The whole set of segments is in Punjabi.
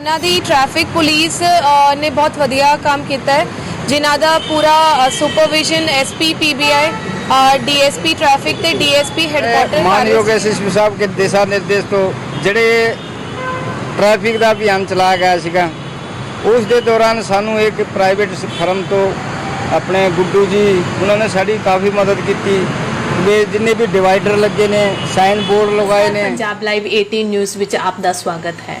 ਖੰਨਾ ਦੀ ਟ੍ਰੈਫਿਕ ਪੁਲਿਸ ਨੇ ਬਹੁਤ ਵਧੀਆ ਕੰਮ ਕੀਤਾ ਹੈ। ਜਿਨ੍ਹਾਂ ਦਾ ਪੂਰਾ supervision SP PBI DSP traffic ਤੇ ਡੀਐਸਪੀ ਹੈੱਡਕੁਆਟਰ ਮਾਨਯੋਗ ਐਸਐਸਪੀ ਸਾਹਿਬ ਕੇ ਦਿਸ਼ਾ ਨਿਰਦੇਸ਼ ਤੋਂ ਜਿਹੜੇ ਟ੍ਰੈਫਿਕ ਦਾ ਅਭਿਆਨ ਚਲਾਇਆ ਗਿਆ ਸੀਗਾ ਉਸ ਦੇ ਦੌਰਾਨ ਸਾਨੂੰ ਇੱਕ ਪ੍ਰਾਈਵੇਟ ਫਰਮ ਤੋਂ ਆਪਣੇ ਗੁੱਡੂ ਜੀ ਉਹਨਾਂ ਨੇ ਸਾਡੀ ਕਾਫੀ ਮਦਦ ਕੀਤੀ। ਵੀ ਜਿੰਨੇ ਵੀ ਡਿਵਾਈਡਰ ਲੱਗੇ ਨੇ ਸਾਈਨ ਬੋਰਡ ਲਗਾਏ ਨੇ। ਪੰਜਾਬ ਲਾਈਵ 18 ਨਿਊਜ਼ ਵਿੱਚ ਆਪ ਦਾ ਸਵਾਗਤ ਹੈ।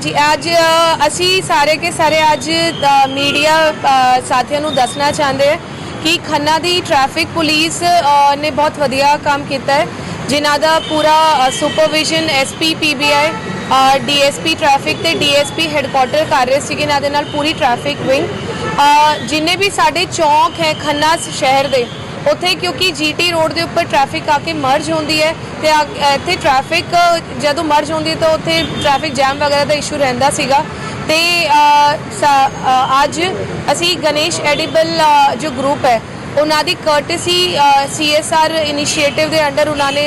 ਹਾਂਜੀ, ਅੱਜ ਅਸੀਂ ਸਾਰੇ ਕੇ ਸਾਰੇ ਅੱਜ ਮੀਡੀਆ ਸਾਥੀਆਂ ਨੂੰ ਦੱਸਣਾ ਚਾਹੁੰਦੇ ਹਾਂ ਕਿ ਖੰਨਾ ਦੀ ਟ੍ਰੈਫਿਕ ਪੁਲਿਸ ਨੇ ਬਹੁਤ ਵਧੀਆ ਕੰਮ ਕੀਤਾ ਹੈ। ਜਿਨ੍ਹਾਂ ਦਾ ਪੂਰਾ supervision SP PBI DSP traffic ਤੇ ਡੀਐਸਪੀ ਹੈੱਡਕੁਆਟਰ ਕਰ ਰਹੇ ਸੀਗੇ ਇਹਨਾਂ ਦੇ ਨਾਲ ਪੂਰੀ ਟ੍ਰੈਫਿਕ ਵਿੰਗ ਜਿੰਨੇ ਵੀ ਸਾਡੇ ਚੌਂਕ ਹੈ ਖੰਨਾ ਸ਼ਹਿਰ ਦੇ ਉੱਥੇ ਕਿਉਂਕਿ ਜੀਟੀ ਰੋਡ ਦੇ ਉੱਪਰ ਟ੍ਰੈਫਿਕ ਆ ਕੇ ਮਰਜ ਹੁੰਦੀ ਹੈ ਤੇ ਆ- ਇੱਥੇ ਟ੍ਰੈਫਿਕ ਜਦੋਂ ਮਰਜ ਹੁੰਦੀ ਤਾਂ ਉੱਥੇ ਟ੍ਰੈਫਿਕ ਜੈਮ ਵਗੈਰਾ ਦਾ ਇਸ਼ੂ ਰਹਿੰਦਾ ਸੀਗਾ। ਤੇ ਸਾ- ਅੱਜ ਅਸੀਂ ਗਣੇਸ਼ ਐਡੀਬਲ ਜੋ ਗਰੁੱਪ ਹੈ, ਉਹਨਾਂ ਦੀ ਕਰਟਸੀ ਸੀਐਸਆਰ ਇਨੀਸ਼ੀਏਟਿਵ ਦੇ ਅੰਡਰ ਉਹਨਾਂ ਨੇ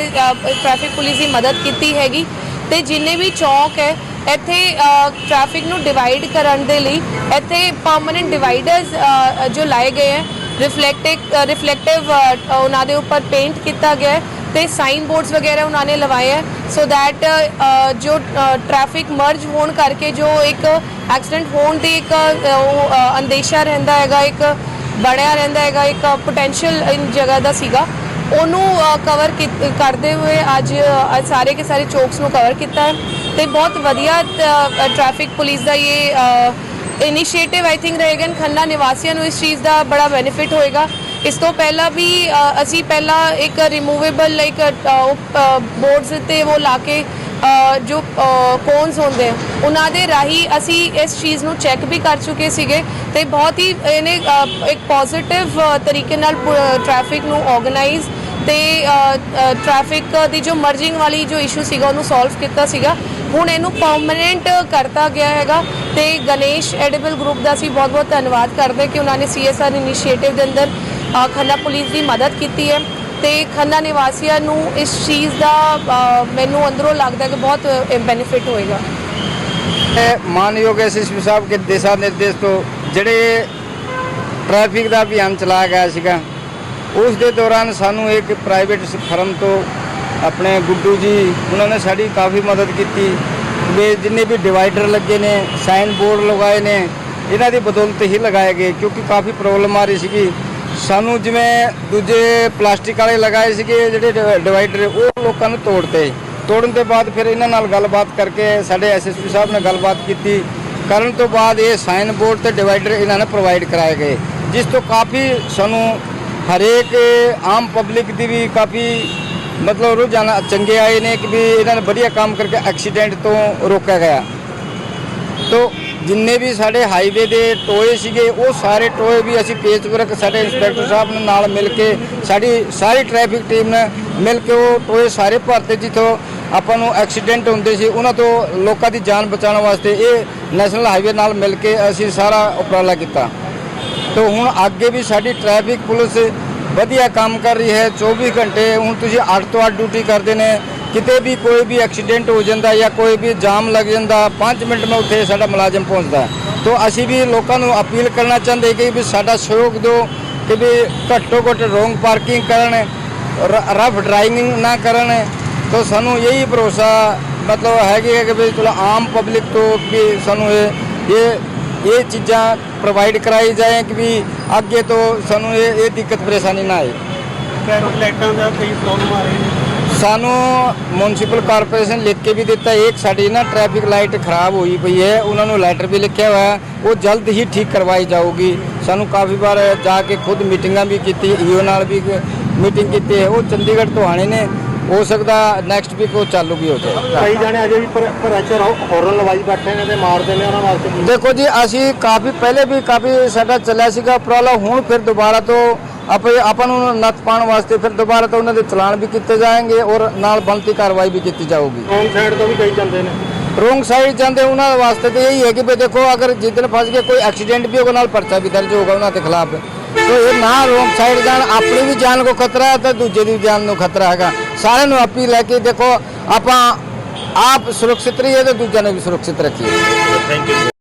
ਟ੍ਰੈਫਿਕ ਪੁਲਿਸ ਦੀ ਮਦਦ ਕੀਤੀ ਹੈਗੀ। ਤੇ ਜਿੰਨੇ ਵੀ ਚੌਕ ਹੈ, ਇੱਥੇ ਟ੍ਰੈਫਿਕ ਨੂੰ ਡਿਵਾਈਡ ਕਰਨ ਦੇ ਲਈ ਇੱਥੇ ਪਰਮਨੈਂਟ ਡਿਵਾਈਡਰਸ ਜੋ ਲਾਏ ਗਏ ਹੈ ਰਿਫਲੈਕਟਿਕ ਰਿਫਲੈਕਟਿਵ uh, uh, ਉਹਨਾਂ ਦੇ ਉੱਪਰ ਪੇਂਟ ਕੀਤਾ ਗਿਆ ਹੈ ਤੇ ਸਾਈਨ ਬੋਰਡਸ ਵਗੈਰਾ ਉਹਨਾਂ ਨੇ ਲਵਾਏ ਹੈ ਸੋ ਦੈਟ uh, ਜੋ ਟ੍ਰੈਫਿਕ ਮਰਜ ਹੋਣ ਕਰਕੇ ਜੋ ਇੱਕ ਐਕਸੀਡੈਂਟ ਹੋਣ ਦੀ ਇੱਕ ਉਹ, ਅੰਦੇਸ਼ਾ ਰਹਿੰਦਾ ਹੈਗਾ ਇੱਕ ਬਣਿਆ ਰਹਿੰਦਾ ਹੈਗਾ ਇੱਕ ਪੋਟੈਂਸ਼ੀਅਲ ਇਨ ਜਗ੍ਹਾ ਦਾ ਸੀਗਾ ਉਹਨੂੰ ਕਵਰ ਕਰਦੇ ਹੋਏ ਅੱਜ ਅੱਜ ਸਾਰੇ ਕੇ ਸਾਰੇ ਚੌਕਸ ਨੂੰ ਕਵਰ ਕੀਤਾ ਹੈ ਤੇ ਬਹੁਤ ਵਧੀਆ ਟ੍ਰੈਫਿਕ ਪੁਲਿਸ ਦਾ ਇਹ ਇਨੀਸ਼ੀਏਟਿਵ ਆਈ ਥਿੰਕ ਰਹੇਗਾ ਖੰਨਾ ਨਿਵਾਸੀਆਂ ਨੂੰ ਇਸ ਚੀਜ਼ ਦਾ ਬੜਾ ਬੈਨੀਫਿਟ ਹੋਏਗਾ ਇਸ ਤੋਂ ਪਹਿਲਾਂ ਵੀ ਅਸੀਂ ਪਹਿਲਾਂ ਇੱਕ ਰਿਮੂਵੇਬਲ ਲਾਈਕ ਬੋਰਡਸ ਤੇ ਉਹ ਲਾ ਕੇ ਜੋ ਕੋਨਸ ਹੁੰਦੇ ਆ ਉਹਨਾਂ ਦੇ ਰਾਹੀਂ ਅਸੀਂ ਇਸ ਚੀਜ਼ ਨੂੰ ਚੈੱਕ ਵੀ ਕਰ ਚੁੱਕੇ ਸੀਗੇ ਤੇ ਬਹੁਤ ਹੀ ਇਹਨੇ ਇੱਕ ਪੋਜ਼ਿਟਿਵ ਤਰੀਕੇ ਨਾਲ ਟ੍ਰੈਫਿਕ ਨੂੰ ਆਰਗੇਨਾਈਜ਼ ਤੇ ਟ੍ਰੈਫਿਕ ਦੀ ਜੋ ਮਰਜਿੰਗ ਵਾਲੀ ਜੋ ਇਸ਼ੂ ਸੀਗਾ ਉਹਨੂੰ ਸੋਲਵ ਕੀਤਾ ਸੀਗਾ ਹੁਣ ਇਹਨੂੰ ਪਰਮਨੈਂਟ ਕਰਤਾ ਗਿਆ ਹੈਗਾ ਤੇ ਗਣੇਸ਼ ਐਡੀਬਲ ਗਰੁੱਪ ਦਾ ਅਸੀਂ ਬਹੁਤ ਬਹੁਤ ਧੰਨਵਾਦ ਕਰਦੇ ਕਿ ਉਹਨਾਂ ਨੇ ਸੀਐਸਆਰ ਇਨੀਸ਼ੀਏਟਿਵ ਦੇ ਅੰਦਰ ਖੰਨਾ ਪੁਲਿਸ ਦੀ ਮਦਦ ਕੀਤੀ ਹੈ ਤੇ ਖੰਨਾ ਨਿਵਾਸੀਆਂ ਨੂੰ ਇਸ ਚੀਜ਼ ਦਾ ਮੈਨੂੰ ਅੰਦਰੋਂ ਲੱਗਦਾ ਕਿ ਬਹੁਤ ਬੈਨੀਫਿਟ ਹੋਏਗਾ। ਇਹ ਮਾਨਯੋਗ ਐਸਐਸਪੀ ਸਾਹਿਬ ਕੇ ਦਿਸ਼ਾ ਨਿਰਦੇਸ਼ ਤੋਂ ਜਿਹੜੇ ਟ੍ਰੈਫਿਕ ਦਾ ਅਭਿਆਨ ਚਲਾਇਆ ਗਿਆ ਸੀਗਾ, ਉਸ ਦੇ ਦੌਰਾਨ ਸਾਨੂੰ ਇੱਕ ਪ੍ਰਾਈਵੇਟ ਫਰਮ ਤੋਂ ਆਪਣੇ ਗੁੱਡੂ ਜੀ, ਉਹਨਾਂ ਨੇ ਸਾਡੀ ਕਾਫੀ ਮਦਦ ਕੀਤੀ। ਵੀ ਜਿੰਨੇ ਵੀ ਡਿਵਾਈਡਰ ਲੱਗੇ ਨੇ ਸਾਈਨ ਬੋਰਡ ਲਗਾਏ ਨੇ, ਇਹਨਾਂ ਦੀ ਬਦੌਲਤ ਹੀ ਲਗਾਏ ਗਏ, ਕਿਉਂਕਿ ਕਾਫੀ ਪ੍ਰੋਬਲਮ ਆ ਰਹੀ ਸੀਗੀ। ਸਾਨੂੰ ਜਿਵੇਂ ਦੂਜੇ ਪਲਾਸਟਿਕ ਵਾਲੇ ਲਗਾਏ ਸੀਗੇ, ਜਿਹੜੇ ਡਿਵਾਈਡਰ ਉਹ ਲੋਕਾਂ ਨੂੰ ਤੋੜਤੇ। ਤੋੜਨ ਤੋਂ ਬਾਅਦ ਫਿਰ ਇਹਨਾਂ ਨਾਲ ਗੱਲਬਾਤ ਕਰਕੇ ਸਾਡੇ ਐਸਐਸਪੀ ਸਾਹਿਬ ਨੇ ਗੱਲਬਾਤ ਕੀਤੀ। ਕਰਨ ਤੋਂ ਬਾਅਦ ਇਹ ਸਾਈਨ ਬੋਰਡ ਤੇ ਡਿਵਾਈਡਰ ਇਹਨਾਂ ਨੇ ਪ੍ਰੋਵਾਈਡ ਕਰਾਏ ਗਏ। ਜਿਸ ਤੋਂ ਕਾਫੀ ਸਾਨੂੰ ਹਰੇਕ ਆਮ ਪਬਲਿਕ ਦੀ ਵੀ ਕਾਫੀ ਮਤਲਬ ਰੋਜ਼ਾਨਾ ਚੰਗੇ ਆਏ ਨੇ ਕਿ ਵੀ ਇਹਨਾਂ ਨੇ ਵਧੀਆ ਕੰਮ ਕਰਕੇ ਐਕਸੀਡੈਂਟ ਤੋਂ ਰੋਕਿਆ ਗਿਆ। ਤੋ ਜਿੰਨੇ ਵੀ ਸਾਡੇ ਹਾਈਵੇ ਦੇ ਟੋਏ ਸੀਗੇ, ਉਹ ਸਾਰੇ ਟੋਏ ਵੀ ਅਸੀਂ ਪੇਚ ਵਰਕ ਸਾਡੇ ਇੰਸਪੈਕਟਰ ਸਾਹਿਬ ਨੇ ਨਾਲ ਮਿਲ ਕੇ ਸਾਡੀ ਸਾਰੀ ਟ੍ਰੈਫਿਕ ਟੀਮ ਨੇ ਮਿਲ ਕੇ ਉਹ ਟੋਏ ਸਾਰੇ ਭਰਤੇ ਜਿੱਥੋਂ ਆਪਾਂ ਨੂੰ ਐਕਸੀਡੈਂਟ ਹੁੰਦੇ ਸੀ, ਉਹਨਾਂ ਤੋਂ ਲੋਕਾਂ ਦੀ ਜਾਨ ਬਚਾਉਣ ਵਾਸਤੇ ਇਹ ਨੈਸ਼ਨਲ ਹਾਈਵੇ ਨਾਲ ਮਿਲ ਕੇ ਅਸੀਂ ਸਾਰਾ ਉਪਰਾਲਾ ਕੀਤਾ। ਤੋ ਹੁਣ ਅੱਗੇ ਵੀ ਸਾਡੀ ਟ੍ਰੈਫਿਕ ਪੁਲਿਸ ਵਧੀਆ ਕੰਮ ਕਰ ਰਹੀ ਹੈ 24 ਘੰਟੇ ਹੁਣ ਤੁਸੀਂ 8 ਤੋਂ 8 ਡਿਊਟੀ ਕਰਦੇ ਨੇ, ਕਿਤੇ ਵੀ ਕੋਈ ਵੀ ਐਕਸੀਡੈਂਟ ਹੋ ਜਾਂਦਾ ਜਾਂ ਕੋਈ ਵੀ ਜਾਮ ਲੱਗ ਜਾਂਦਾ 5 ਮਿੰਟ ਮੈਂ ਉੱਥੇ ਸਾਡਾ ਮੁਲਾਜ਼ਮ ਪਹੁੰਚਦਾ ਤੋ ਅਸੀਂ ਵੀ ਲੋਕਾਂ ਨੂੰ ਅਪੀਲ ਕਰਨਾ ਚਾਹੁੰਦੇ ਕਿ ਵੀ ਸਾਡਾ ਸਹਿਯੋਗ ਦਿਓ, ਕਿ ਵੀ ਘੱਟੋ ਘੱਟ ਰੋਂਗ ਪਾਰਕਿੰਗ ਕਰਨ ਰਫ ਡਰਾਈਵਿੰਗ ਨਾ ਕਰਨ। ਤੋ ਸਾਨੂੰ ਇਹੀ ਭਰੋਸਾ ਮਤਲਬ ਹੈਗੀ ਹੈ ਕਿ ਵੀ ਚਲੋ ਆਮ ਪਬਲਿਕ ਤੋਂ ਵੀ ਸਾਨੂੰ ਇਹ ਇਹ ਇਹ ਚੀਜ਼ਾਂ ਪ੍ਰੋਵਾਈਡ ਕਰਾਈ ਜਾਏ ਕਿ ਵੀ ਅੱਗੇ ਤੋਂ ਸਾਨੂੰ ਇਹ ਇਹ ਦਿੱਕਤ ਪਰੇਸ਼ਾਨੀ ਨਾ ਆਏ। ਲਾਈਟਾਂ ਦਾ ਕਈ ਪ੍ਰੋਬਲਮ ਆ ਰਹੀ ਹੈ ਸਾਨੂੰ ਮਿਊਨਿਸਪਲ ਕਾਰਪੋਰੇਸ਼ਨ ਲਿਖ ਕੇ ਵੀ ਦਿੱਤਾ ਇੱਕ ਸਾਡੀ ਨਾ ਟ੍ਰੈਫਿਕ ਲਾਈਟ ਖਰਾਬ ਹੋਈ ਪਈ ਹੈ ਉਹਨਾਂ ਨੂੰ ਲੈਟਰ ਵੀ ਲਿਖਿਆ ਹੋਇਆ ਉਹ ਜਲਦ ਹੀ ਠੀਕ ਕਰਵਾਈ ਜਾਊਗੀ। ਸਾਨੂੰ ਕਾਫੀ ਵਾਰ ਜਾ ਕੇ ਖੁਦ ਮੀਟਿੰਗਾਂ ਵੀ ਕੀਤੀ ਈਓ ਨਾਲ ਵੀ ਮੀਟਿੰਗ ਕੀਤੀ ਹੈ ਉਹ ਚੰਡੀਗੜ੍ਹ ਤੋਂ ਆਣੇ ਨੇ। ਹੋ ਸਕਦਾ ਨੈਕਸਟ ਵੀਕ ਉਹ ਚਾਲੂ ਵੀ ਹੋ ਜਾਏ। ਕਈ ਜਾਣੇ ਅਜੇ ਵੀ ਪ੍ਰੈਸ਼ਰ ਹੌਰਨ ਲਵਾਈ ਬੈਠੇ ਨੇ ਤੇ ਮਾਰਦੇ ਨੇ ਉਹਨਾਂ ਵਾਸਤੇ। ਦੇਖੋ ਜੀ ਅਸੀਂ ਕਾਫੀ ਪਹਿਲੇ ਵੀ ਕਾਫੀ ਸਾਡਾ ਚੱਲਿਆ ਸੀਗਾ ਉਪਰਾਲਾ ਹੁਣ ਫਿਰ ਦੁਬਾਰਾ ਤੋਂ ਆਪਾਂ ਆਪਾਂ ਨੂੰ ਨੱਥ ਪਾਉਣ ਵਾਸਤੇ ਫਿਰ ਦੁਬਾਰਾ ਤੋਂ ਉਹਨਾਂ ਦੇ ਚਲਾਨ ਵੀ ਕੀਤੇ ਜਾਣਗੇ ਔਰ ਨਾਲ ਬਣਤੀ ਕਾਰਵਾਈ ਵੀ ਕੀਤੀ ਜਾਊਗੀ। ਰੋਂਗ ਸਾਈਡ ਤੋਂ ਵੀ ਕਈ ਜਾਂਦੇ ਨੇ। ਰੋਂਗ ਸਾਈਡ ਜਾਂਦੇ ਉਹਨਾਂ ਵਾਸਤੇ ਤੇ ਇਹੀ ਹੈ ਕਿ ਵੀ ਦੇਖੋ ਅਗਰ ਜਿੱਦਣ ਫਸ ਗਏ ਕੋਈ ਐਕਸੀਡੈਂਟ ਵੀ ਹੋਗਾ ਨਾਲ ਪਰਚਾ ਵੀ ਦਰਜ ਹੋਗਾ ਉਹਨਾਂ ਦੇ ਖਿਲਾਫ। ਤੋ ਇਹ ਨਾ ਰੋਂਗ ਸਾਈਡ ਜਾਣ, ਆਪਣੀ ਵੀ ਜਾਨ ਨੂੰ ਖਤਰਾ ਹੈ ਤੇ ਦੂਜੇ ਦੀ ਵੀ ਜਾਨ ਨੂੰ ਖਤਰਾ ਹੈਗਾ। ਸਾਰਿਆਂ ਨੂੰ ਅਪੀਲ ਹੈ ਕਿ ਦੇਖੋ, ਆਪਾਂ ਆਪ ਸੁਰੱਖਿਅਤ ਰਹੀਏ ਤੇ ਦੂਜਿਆਂ ਨੂੰ ਵੀ ਸੁਰੱਖਿਅਤ ਰੱਖੀਏ। Thank you